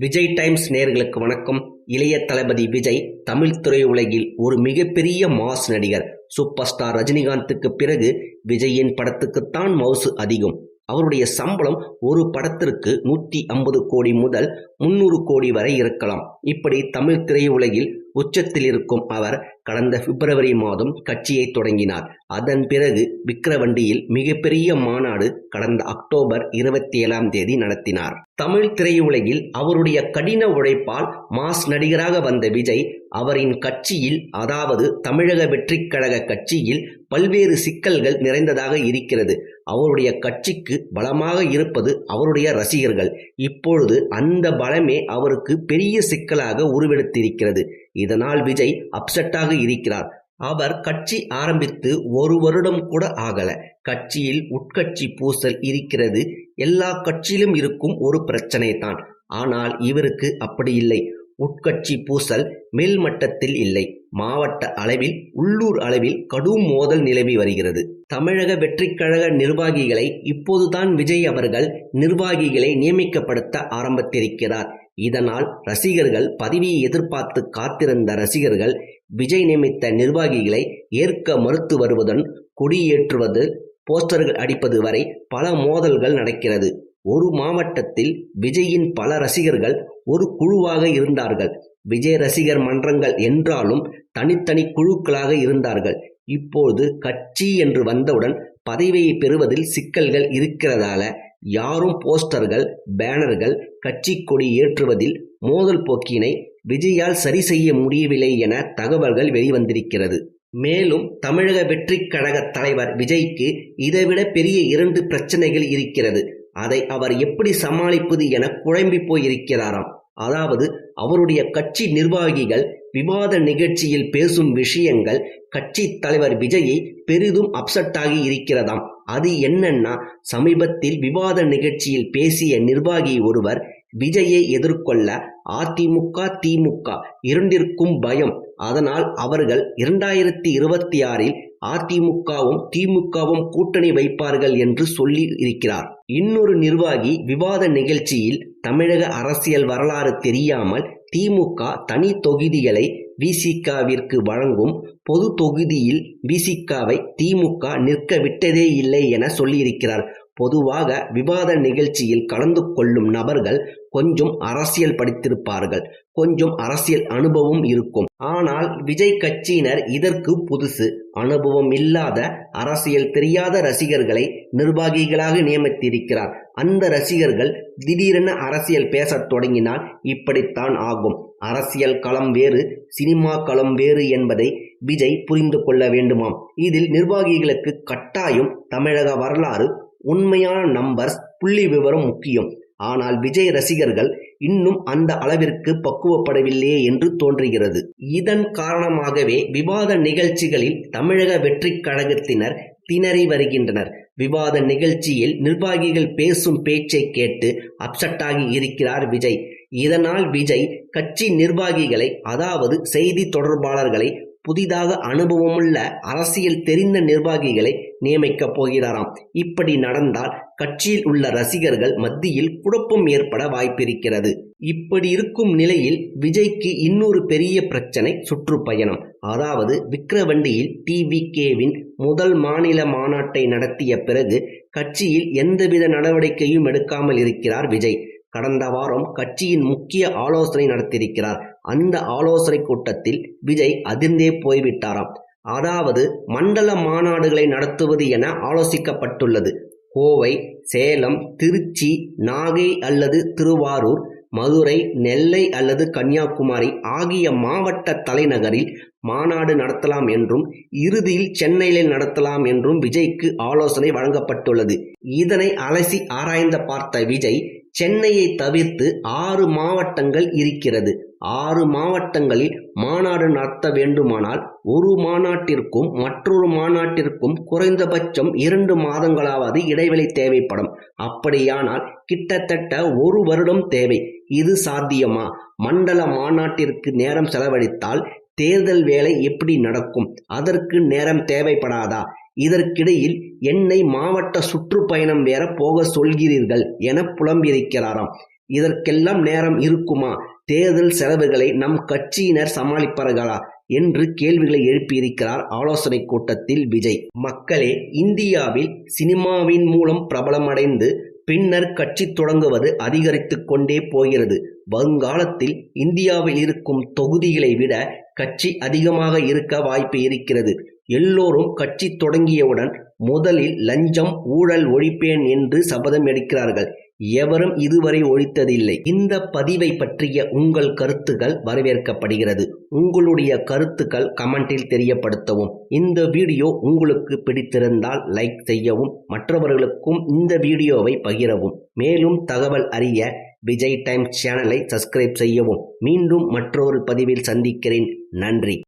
Vijay times நேயர்களுக்கு வணக்கம். இளைய தளபதி விஜய் தமிழ் திரையுலகில் ஒரு மிகப்பெரிய மாஸ் நடிகர். சூப்பர் ஸ்டார் ரஜினிகாந்துக்கு பிறகு விஜயின் படத்துக்குத்தான் மவுசு அதிகம். அவருடைய சம்பளம் ஒரு படத்திற்கு நூற்றி ஐம்பது கோடி முதல் முன்னூறு கோடி வரை இருக்கலாம். இப்படி தமிழ் திரையுலகில் உச்சத்தில் இருக்கும் அவர் கடந்த பிப்ரவரி மாதம் கட்சியை தொடங்கினார். அதன் பிறகு விக்கிரவண்டியில் மிகப்பெரிய மாநாடு கடந்த அக்டோபர் இருபத்தி ஏழாம் தேதி நடத்தினார். தமிழ் திரையுலகில் அவருடைய கடின உழைப்பால் மாஸ் நடிகராக வந்த விஜய் அவரின் கட்சியில் அதாவது தமிழக வெற்றிக் கழக கட்சியில் பல்வேறு சிக்கல்கள் நிறைந்ததாக இருக்கிறது. அவருடைய கட்சிக்கு பலமாக இருப்பது அவருடைய ரசிகர்கள். இப்பொழுது அந்த பழமே அவருக்கு பெரிய சிக்கலாக உருவெடுத்திருக்கிறது. இதனால் விஜய் அப்செட்டாக இருக்கிறார். அவர் கட்சி ஆரம்பித்து ஒரு வருடம் கூட ஆகல. கட்சியில் உட்கட்சி பூசல் இருக்கிறது. எல்லா கட்சியிலும் இருக்கும் ஒரு பிரச்சனை தான் ஆனால் இவருக்கு அப்படி இல்லை. உட்கட்சி பூசல் மேல்மட்டத்தில் இல்லை. மாவட்ட அளவில் உள்ளூர் அளவில் கடும் மோதல் நிலவி வருகிறது. தமிழக வெற்றிக்கழக நிர்வாகிகளை இப்போதுதான் விஜய் அவர்கள் நிர்வாகிகளை நியமிக்கப்படுத்த ஆரம்பித்திருக்கிறார். இதனால் ரசிகர்கள் பதவியை எதிர்பார்த்து காத்திருந்த ரசிகர்கள் விஜய் நியமித்த நிர்வாகிகளை ஏற்க மறுத்து வருவதுடன் கொடியேற்றுவது போஸ்டர்கள் அடிப்பது வரை பல மோதல்கள் நடக்கிறது. ஒரு மாவட்டத்தில் விஜயின் பல ரசிகர்கள் ஒரு குழுவாக இருந்தார்கள். விஜய் ரசிகர் மன்றங்கள் என்றாலும் தனித்தனி குழுக்களாக இருந்தார்கள். இப்போது கட்சி என்று வந்தவுடன் பதவியை பெறுவதில் சிக்கல்கள் இருக்கிறதால யாரும் போஸ்டர்கள் பேனர்கள் கட்சி கொடி ஏற்றுவதில் மோதல் போக்கினை விஜயால் சரி செய்ய முடியவில்லை என தகவல்கள் வெளிவந்திருக்கிறது. மேலும் தமிழக வெற்றி கழக தலைவர் விஜய்க்கு இதைவிட பெரிய இரண்டு பிரச்சனைகள் இருக்கிறது. அதை அவர் எப்படி சமாளிப்பது என குழம்பி போயிருக்கிறாராம். அதாவது அவருடைய கட்சி நிர்வாகிகள் விவாத நிகழ்ச்சியில் பேசும் விஷயங்கள் கட்சி தலைவர் விஜயை பெரிதும் அப்செட் ஆகி இருக்கிறதாம். அது என்னன்னா சமீபத்தில் விவாத நிகழ்ச்சியில் பேசிய நிர்வாகி ஒருவர் விஜயை எதிர்கொள்ள அதிமுக திமுக இரண்டிற்கும் பயம். அதனால் அவர்கள் இரண்டாயிரத்தி இருபத்தி ஆறில் அதிமுகவும் திமுகவும் கூட்டணி வைப்பார்கள் என்று சொல்லி இருக்கிறார். இன்னொரு நிர்வாகி விவாத நிகழ்ச்சியில் தமிழக அரசியல் வரலாறு தெரியாமல் திமுக தனி தொகுதிகளை விசிகாவிற்கு வழங்கும் பொது தொகுதியில் விசிகாவை திமுக நிற்க விட்டதே இல்லை என சொல்லியிருக்கிறார். பொதுவாக விவாத நிகழ்ச்சியில் கலந்து கொள்ளும் நபர்கள் கொஞ்சம் அரசியல் படித்திருப்பார்கள். கொஞ்சம் அரசியல் அனுபவம் இருக்கும். ஆனால் விஜய் கட்சியினர் இதற்கு புதுசு. அனுபவம் இல்லாத அரசியல் தெரியாத ரசிகர்களை நிர்வாகிகளாக நியமித்திருக்கிறார். அந்த ரசிகர்கள் திடீரென அரசியல் பேசத் தொடங்கினால் இப்படித்தான் ஆகும். அரசியல் களம் வேறு சினிமா களம் வேறு என்பதை விஜய் புரிந்து கொள்ள வேண்டுமாம். இதில் நிர்வாகிகளுக்கு கட்டாயம் தமிழக வரலாறு உண்மையான நம்பர்ஸ் புள்ளி விவரம் முக்கியம். ஆனால் விஜய் ரசிகர்கள் இன்னும் அந்த அளவிற்கு பக்குவப்படவில்லையே என்று தோன்றுகிறது. இதன் காரணமாகவே விவாத நிகழ்ச்சிகளில் தமிழக வெற்றி கழகத்தினர் திணறி வருகின்றனர். விவாத நிகழ்ச்சியில் நிர்வாகிகள் பேசும் பேச்சை கேட்டு அப்செட்டாகி இருக்கிறார் விஜய். இதனால் விஜய் கட்சி நிர்வாகிகளை அதாவது செய்தி தொடர்பாளர்களை புதிதாக அனுபவமுள்ள அரசியல் தெரிந்த நிர்வாகிகளை நியமிக்கப் போகிறாராம். இப்படி நடந்தால் கட்சியில் உள்ள ரசிகர்கள் மத்தியில் குழப்பம் ஏற்பட வாய்ப்பிருக்கிறது. இப்படி இருக்கும் நிலையில் விஜய்க்கு இன்னொரு பெரிய பிரச்சனை சுற்றுப்பயணம். அதாவது விக்கிரவண்டியில் டிவிகேவின் முதல் மாநில மாநாட்டை நடத்திய பிறகு கட்சியில் எந்தவித நடவடிக்கையும் எடுக்காமல் இருக்கிறார் விஜய். கடந்த வாரம் கட்சியின் முக்கிய ஆலோசனை நடத்தியிருக்கிறார். அந்த ஆலோசனை கூட்டத்தில் விஜய் அதிர்ந்தே போய்விட்டாராம். அதாவது மண்டல மாநாடுகளை நடத்துவது என ஆலோசிக்கப்பட்டுள்ளது. கோவை சேலம் திருச்சி நாகை அல்லது திருவாரூர் மதுரை நெல்லை அல்லது கன்னியாகுமரி ஆகிய மாவட்ட தலைநகரில் மாநாடு நடத்தலாம் என்றும் இறுதியில் சென்னையில் நடத்தலாம் என்றும் விஜய்க்கு ஆலோசனை வழங்கப்பட்டுள்ளது. இதனை அலசி ஆராய்ந்த பார்த்த விஜய் சென்னையை தவிர்த்து ஆறு மாவட்டங்கள் இருக்கிறது. ஆறு மாவட்டங்களில் மாநாடு நடத்த வேண்டுமானால் ஒரு மாநாட்டிற்கும் மற்றொரு மாநாட்டிற்கும் குறைந்தபட்சம் இரண்டு மாதங்களாவது இடைவெளி தேவைப்படும். அப்படியானால் கிட்டத்தட்ட ஒரு வருடம் தேவை. இது சாத்தியமா? மண்டல மாநாட்டிற்கு நேரம் செலவழித்தால் தேர்தல் வேலை எப்படி நடக்கும்? அதற்கு நேரம் தேவைப்படாதா? இதற்கிடையில் என்னை மாவட்ட சுற்றுப்பயணம் வேற போக சொல்கிறீர்கள் என புலம்பியிருக்கிறாராம். இதற்கெல்லாம் நேரம் இருக்குமா? தேர்தல் செலவுகளை நம் கட்சியினர் சமாளிப்பார்களா என்று கேள்விகளை எழுப்பியிருக்கிறார் ஆலோசனை கூட்டத்தில் விஜய். மக்களே இந்தியாவில் சினிமாவின் மூலம் பிரபலமடைந்து பின்னர் கட்சி தொடங்குவது அதிகரித்து கொண்டே போகிறது. வருங்காலத்தில் இந்தியாவில் இருக்கும் தொகுதிகளை விட கட்சி அதிகமாக இருக்க வாய்ப்பு இருக்கிறது. எல்லோரும் கட்சி தொடங்கியவுடன் முதலில் லஞ்சம் ஊழல் ஒழிப்பேன் என்று சபதம் எடுக்கிறார்கள். எவரும் இதுவரை ஒழித்ததில்லை. இந்த பதிவை பற்றிய உங்கள் கருத்துக்கள் வரவேற்கப்படுகிறது. உங்களுடைய கருத்துக்கள் கமெண்டில் தெரியப்படுத்தவும். இந்த வீடியோ உங்களுக்கு பிடித்திருந்தால் லைக் செய்யவும். மற்றவர்களுக்கும் இந்த வீடியோவை பகிரவும். மேலும் தகவல் அறிய விஜய் டைம்ஸ் சேனலை சப்ஸ்கிரைப் செய்யவும். மீண்டும் மற்றொரு பதிவில் சந்திக்கிறேன். நன்றி.